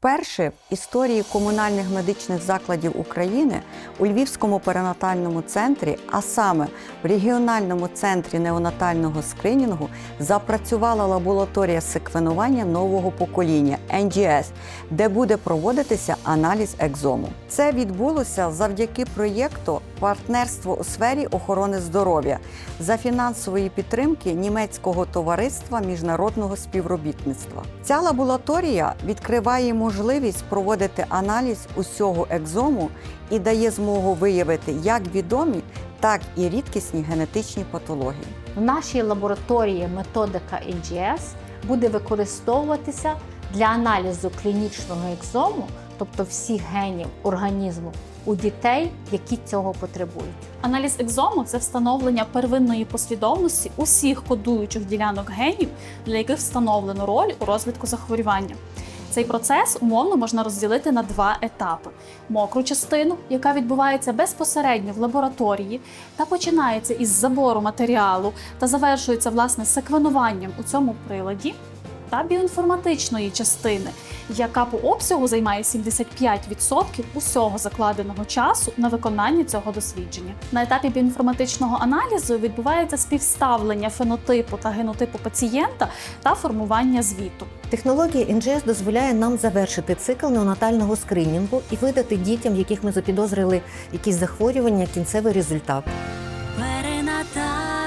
Вперше в історії комунальних медичних закладів України у Львівському перинатальному центрі, а саме в регіональному центрі неонатального скринінгу, запрацювала лабораторія секвенування нового покоління NGS, де буде проводитися аналіз екзому. Це відбулося завдяки проєкту Партнерство у сфері охорони здоров'я за фінансової підтримки німецького товариства міжнародного співробітництва. Ця лабораторія відкриває можливість проводити аналіз усього екзому і дає змогу виявити як відомі, так і рідкісні генетичні патології. В нашій лабораторії методика NGS буде використовуватися для аналізу клінічного екзому, тобто всіх генів організму у дітей, які цього потребують. Аналіз екзому це встановлення первинної послідовності усіх кодуючих ділянок генів, для яких встановлено роль у розвитку захворювання. Цей процес умовно можна розділити на два етапи: мокру частину, яка відбувається безпосередньо в лабораторії, та починається із забору матеріалу та завершується власне секвенуванням у цьому приладі, та біоінформатичної частини, яка по обсягу займає 75% усього закладеного часу на виконання цього дослідження. На етапі біоінформатичного аналізу відбувається співставлення фенотипу та генотипу пацієнта та формування звіту. Технологія NGS дозволяє нам завершити цикл неонатального скринінгу і видати дітям, яких ми запідозрили якісь захворювання, кінцевий результат. Перинатал.